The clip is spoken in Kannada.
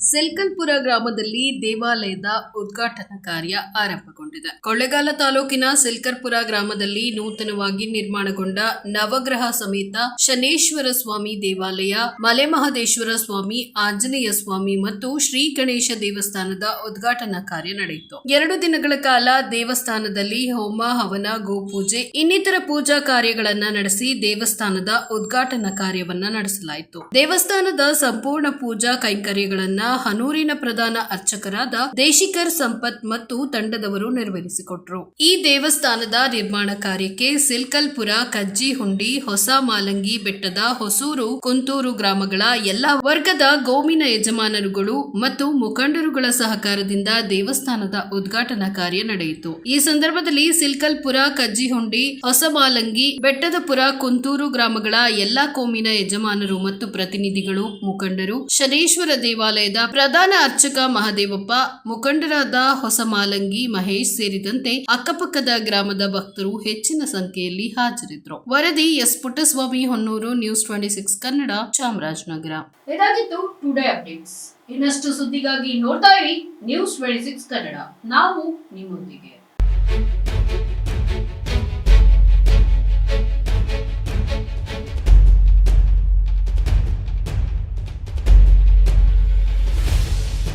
ಸೆಲ್ಕಲ್ಪುರ ಗ್ರಾಮದಲ್ಲಿ ದೇವಾಲಯದ ಉದ್ಘಾಟನಾ ಕಾರ್ಯ ಆರಂಭಗೊಂಡಿದೆ. ಕೊಳ್ಳೆಗಾಲ ತಾಲೂಕಿನ ಸೆಲ್ಕಲ್ಪುರ ಗ್ರಾಮದಲ್ಲಿ ನೂತನವಾಗಿ ನಿರ್ಮಾಣಗೊಂಡ ನವಗ್ರಹ ಸಮೇತ ಶನೇಶ್ವರ ಸ್ವಾಮಿ ದೇವಾಲಯ, ಮಲೆಮಹದೇಶ್ವರ ಸ್ವಾಮಿ, ಆಂಜನೇಯ ಸ್ವಾಮಿ ಮತ್ತು ಶ್ರೀ ಗಣೇಶ ದೇವಸ್ಥಾನದ ಉದ್ಘಾಟನಾ ಕಾರ್ಯ ನಡೆಯಿತು. ಎರಡು ದಿನಗಳ ಕಾಲ ದೇವಸ್ಥಾನದಲ್ಲಿ ಹೋಮ, ಹವನ, ಗೋಪೂಜೆ, ಇನ್ನಿತರ ಪೂಜಾ ಕಾರ್ಯಗಳನ್ನ ನಡೆಸಿ ದೇವಸ್ಥಾನದ ಉದ್ಘಾಟನಾ ಕಾರ್ಯವನ್ನ ನಡೆಸಲಾಯಿತು. ದೇವಸ್ಥಾನದ ಸಂಪೂರ್ಣ ಪೂಜಾ ಕೈಂಕರ್ಯಗಳನ್ನ ಹನೂರಿನ ಪ್ರಧಾನ ಅರ್ಚಕರಾದ ದೇಶಿಕರ್ ಸಂಪತ್ ಮತ್ತು ತಂಡದವರು ನೆರವೇರಿಸಿಕೊಟ್ರು. ಈ ದೇವಸ್ಥಾನದ ನಿರ್ಮಾಣ ಕಾರ್ಯಕ್ಕೆ ಸಿಲ್ಕಲ್ಪುರ, ಕಜ್ಜಿಹುಂಡಿ, ಹೊಸ ಮಾಲಂಗಿ ಬೆಟ್ಟದ ಹೊಸೂರು, ಕುಂತೂರು ಗ್ರಾಮಗಳ ಎಲ್ಲಾ ವರ್ಗದ ಗೋವಿನ ಯಜಮಾನರುಗಳು ಮತ್ತು ಮುಖಂಡರುಗಳ ಸಹಕಾರದಿಂದ ದೇವಸ್ಥಾನದ ಉದ್ಘಾಟನಾ ಕಾರ್ಯ ನಡೆಯಿತು. ಈ ಸಂದರ್ಭದಲ್ಲಿ ಸಿಲ್ಕಲ್ಪುರ, ಕಜ್ಜಿಹುಂಡಿ ಹೊಸಮಾಲಂಗಿ ಬೆಟ್ಟದಪುರ ಕುಂತೂರು ಗ್ರಾಮಗಳ ಎಲ್ಲಾ ಕೋಮಿನ ಯಜಮಾನರು ಮತ್ತು ಪ್ರತಿನಿಧಿಗಳು, ಮುಖಂಡರು, ಶನೇಶ್ವರ ದೇವಾಲಯದ ಪ್ರಧಾನ ಅರ್ಚಕ ಮಹದೇವಪ್ಪ, ಮುಖಂಡರಾದ ಹೊಸಮಾಲಂಗಿ ಮಹೇಶ್ ಸೇರಿದಂತೆ ಅಕ್ಕಪಕ್ಕದ ಗ್ರಾಮದ ಭಕ್ತರು ಹೆಚ್ಚಿನ ಸಂಖ್ಯೆಯಲ್ಲಿ ಹಾಜರಿದ್ದರು. ವರದಿ S Puttaswamy, Honnuru, news twenty six Kannada, Chamarajanagar. ಇದಾಗಿತ್ತು ಟುಡೇ ಅಪ್ಡೇಟ್ಸ್. ಇನ್ನಷ್ಟು ಸುದ್ದಿಗಾಗಿ ನೋಡ್ತಾ ಇರಿ ನ್ಯೂಸ್ ಟ್ವೆಂಟಿ ಕನ್ನಡ. ನಾವು ನಿಮ್ಮೊಂದಿಗೆ.